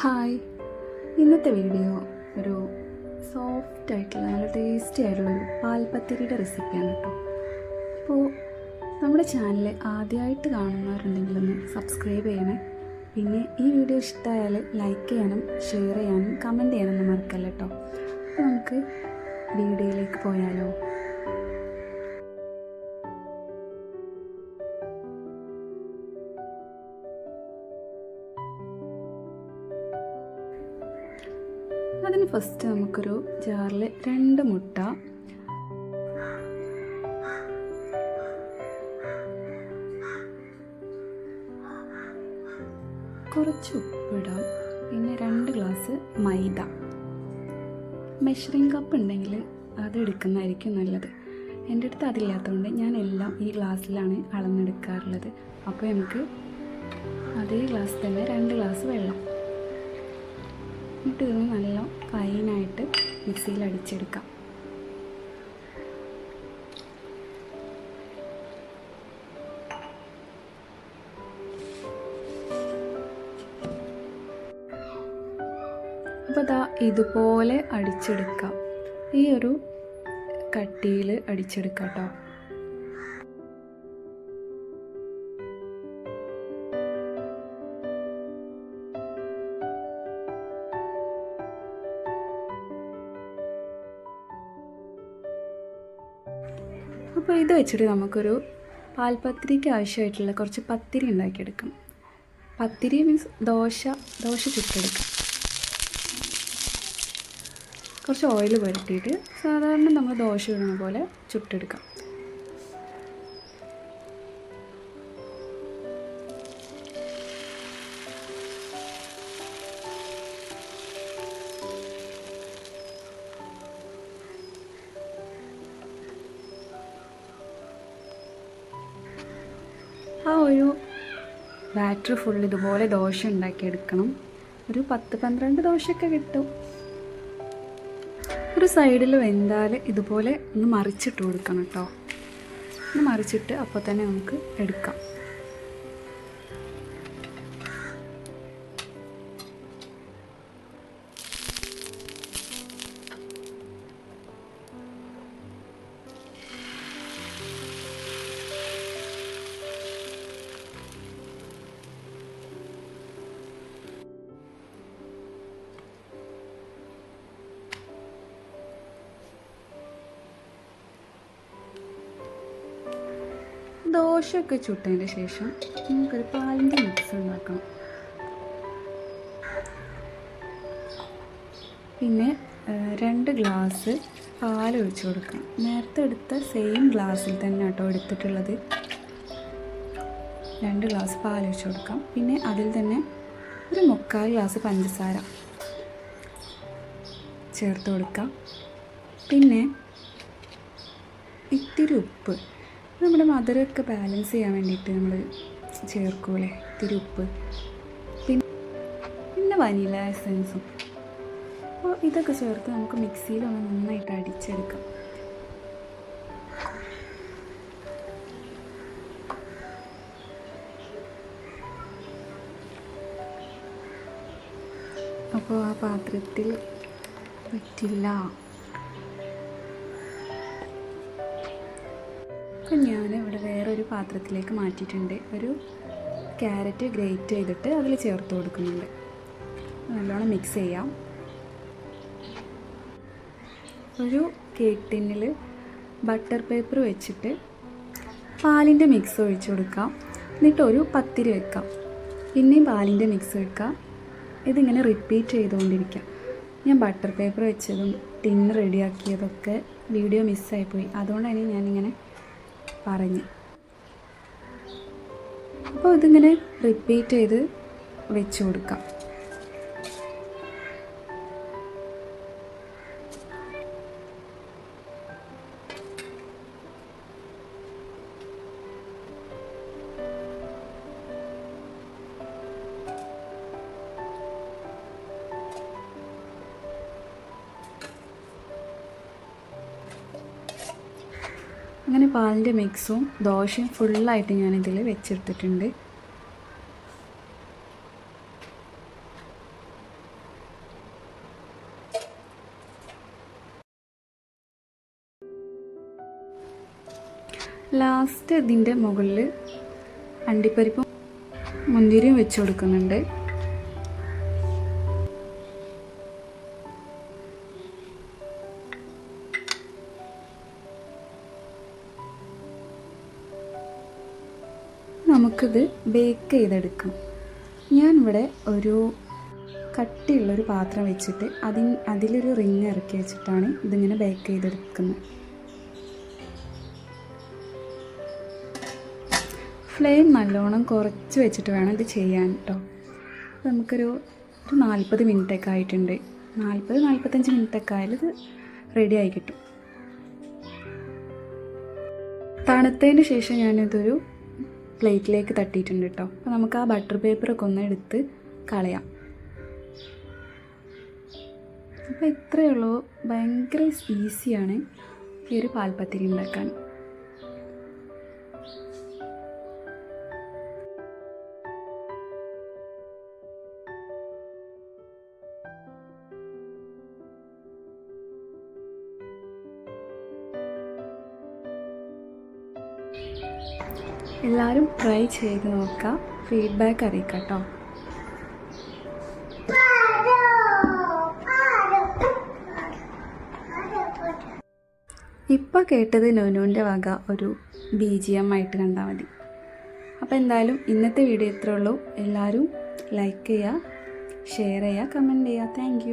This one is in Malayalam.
ഹായ്. ഇന്നത്തെ വീഡിയോ ഒരു സോഫ്റ്റ് ആയിട്ടുള്ള നല്ല ടേസ്റ്റി ആയിട്ടുള്ള ഒരു പാൽപ്പത്തിരിയുടെ റെസിപ്പിയാണ് കേട്ടോ അപ്പോൾ നമ്മുടെ ചാനൽ ആദ്യമായിട്ട് കാണുന്നവരുണ്ടെങ്കിൽ ഒന്ന് സബ്സ്ക്രൈബ് ചെയ്യണേ. പിന്നെ ഈ വീഡിയോ ഇഷ്ടമായാൽ ലൈക്ക് ചെയ്യാനും ഷെയർ ചെയ്യാനും കമന്റ് ചെയ്യാനൊന്നും മറക്കല്ല കേട്ടോ അപ്പോൾ നമുക്ക് വീഡിയോയിലേക്ക് പോയാലോ. അതിന് ഫസ്റ്റ് നമുക്കൊരു ജാറിൽ രണ്ട് മുട്ട. കുറച്ച് ഉപ്പിടാം. പിന്നെ രണ്ട് ഗ്ലാസ് മൈദ. മെഷറിംഗ് കപ്പ് ഉണ്ടെങ്കിൽ അത് എടുക്കുന്നതായിരിക്കും നല്ലത്. എന്റെ അടുത്ത് അതില്ലാത്തതുകൊണ്ട് ഞാൻ എല്ലാം ഈ ഗ്ലാസ്സിലാണ് അളന്നെടുക്കാറുള്ളത്. അപ്പോൾ നമുക്ക് അതേ ഗ്ലാസ് തന്നെ രണ്ട് ഗ്ലാസ് വെള്ളം. എന്നിട്ട് ഇതൊന്ന് നല്ല ഫൈനായിട്ട് മിക്സിയിൽ അടിച്ചെടുക്കാം അപ്പോൾ ദാ ഇതുപോലെ അടിച്ചെടുക്കാം. ഈ ഒരു കട്ടിയിൽ അടിച്ചെടുക്കാം കേട്ടോ അപ്പോൾ ഇത് വെച്ചിട്ട് നമുക്കൊരു പാൽപ്പത്തിരിക്ക് ആവശ്യമായിട്ടുള്ള കുറച്ച് പത്തിരി ഉണ്ടാക്കിയെടുക്കാം. പത്തിരി മീൻസ് ദോശ ദോശ ചുട്ടെടുക്കും. കുറച്ച് ഓയിൽ പുരട്ടിയിട്ട് സാധാരണ നമ്മൾ ദോശ ഇടുന്ന പോലെ ചുട്ടെടുക്കാം. ആ ഒരു ബാറ്റർ ഫുൾ ഇതുപോലെ ദോശ ഉണ്ടാക്കിയെടുക്കണം. ഒരു പത്ത് പന്ത്രണ്ട് ദോശയൊക്കെ കിട്ടും. ഒരു സൈഡിൽ വെന്താൽ ഇതുപോലെ ഒന്ന് മറിച്ചിട്ട് കൊടുക്കണം കേട്ടോ ഒന്ന് മറിച്ചിട്ട് അപ്പോൾ തന്നെ നമുക്ക് എടുക്കാം. ദോശയൊക്കെ ചുട്ടതിന് ശേഷം നമുക്കൊരു പാലിന്റെ മിക്സ് ഉണ്ടാക്കണം പിന്നെ രണ്ട് ഗ്ലാസ് പാൽ ഒഴിച്ച് കൊടുക്കണം നേരത്തെ എടുത്ത സെയിം ഗ്ലാസ്സിൽ തന്നെ കേട്ടോ എടുത്തിട്ടുള്ളത്. രണ്ട് ഗ്ലാസ് പാൽ ഒഴിച്ച് കൊടുക്കാം. പിന്നെ അതിൽ തന്നെ ഒരു മുക്കാൽ ഗ്ലാസ് പഞ്ചസാര ചേർത്ത് കൊടുക്കാം. പിന്നെ ഇത്തിരി ഉപ്പ് നമ്മുടെ മധുരമൊക്കെ ബാലൻസ് ചെയ്യാൻ വേണ്ടിയിട്ട് നമ്മൾ ചേർക്കൂലേ ഇത്തിരി ഉപ്പ്. പിന്നെ പിന്നെ വനില എസൻസും അപ്പോൾ ഇതൊക്കെ ചേർത്ത് നമുക്ക് മിക്സിയിലൊന്ന് നന്നായിട്ട് അടിച്ചെടുക്കാം. അപ്പോൾ ആ പാത്രത്തിൽ പറ്റില്ല. അപ്പം ഞാൻ ഇവിടെ വേറൊരു പാത്രത്തിലേക്ക് മാറ്റിയിട്ടുണ്ട്. ഒരു ക്യാരറ്റ് ഗ്രേറ്റ് ചെയ്തിട്ട് അതിൽ ചേർത്ത് കൊടുക്കുന്നുണ്ട്. നല്ലോണം മിക്സ് ചെയ്യാം. ഒരു കേക്ക് ടിന്നിൽ ബട്ടർ പേപ്പർ വെച്ചിട്ട് പാലിന്റെ മിക്സ് ഒഴിച്ചു കൊടുക്കാം. എന്നിട്ട് ഒരു പത്തിരി വെക്കാം. പിന്നെയും പാലിന്റെ മിക്സ് വെക്കാം. ഇതിങ്ങനെ റിപ്പീറ്റ് ചെയ്തുകൊണ്ടിരിക്കാം. ഞാൻ ബട്ടർ പേപ്പർ വെച്ചതും ടിന്ന് റെഡിയാക്കിയതൊക്കെ വീഡിയോ മിസ്സായിപ്പോയി അതുകൊണ്ടാണ് ഞാനിങ്ങനെ പറഞ്ഞ്. അപ്പോൾ ഇതിങ്ങനെ റിപ്പീറ്റ് ചെയ്ത് വെച്ച് കൊടുക്കാം. അങ്ങനെ പാലിന്റെ മിക്സും ദോശയും ഫുള്ളായിട്ട് ഞാനിതിൽ വെച്ചെടുത്തിട്ടുണ്ട്. ലാസ്റ്റ് ഇതിന്റെ മുകളിൽ അണ്ടിപ്പരിപ്പും മുന്തിരിയും വെച്ച് കൊടുക്കുന്നുണ്ട്. നമുക്കിത് ബേക്ക് ചെയ്തെടുക്കാം. ഞാനിവിടെ ഒരു കട്ടിയുള്ളൊരു പാത്രം വെച്ചിട്ട് അതി അതിലൊരു റിങ് ഇറക്കി വെച്ചിട്ടാണ് ഇതിങ്ങനെ ബേക്ക് ചെയ്തെടുക്കുന്നത്. ഫ്ലെയിം നല്ലോണം കുറച്ച് വെച്ചിട്ട് വേണം ഇത് ചെയ്യാൻ കേട്ടോ നമുക്കൊരു ഒരു നാൽപ്പത് മിനിറ്റൊക്കെ ആയിട്ടുണ്ട്. നാൽപ്പത് നാൽപ്പത്തഞ്ച് മിനിറ്റൊക്കെ ആയാലും ഇത് റെഡി ആയി കിട്ടും. തണുത്തതിന് ശേഷം ഞാനിതൊരു പ്ലേറ്റിലേക്ക് തട്ടിയിട്ടുണ്ട് കേട്ടോ അപ്പോൾ നമുക്ക് ആ ബട്ടർ പേപ്പറൊക്കെ ഒന്ന് എടുത്ത് കളയാം. അപ്പോൾ ഇത്രയേ ഉള്ളൂ. ഭയങ്കര ഈസിയാണ് ഈ ഒരു പാൽപ്പത്തിരി ഉണ്ടാക്കാൻ. എല്ലാവരും ട്രൈ ചെയ്ത് നോക്കുക ഫീഡ്ബാക്ക് അറിയിക്കാം കേട്ടോ ഇപ്പോൾ കേട്ടത് നോനുവിന്റെ വക ഒരു ബി ജി എം ആയിട്ട് കണ്ടാൽ മതി. അപ്പോൾ എന്തായാലും ഇന്നത്തെ വീഡിയോ ഇത്രേ ഉള്ളൂ. എല്ലാവരും ലൈക്ക് ചെയ്യുക ഷെയർ ചെയ്യുക കമന്റ് ചെയ്യുക. താങ്ക്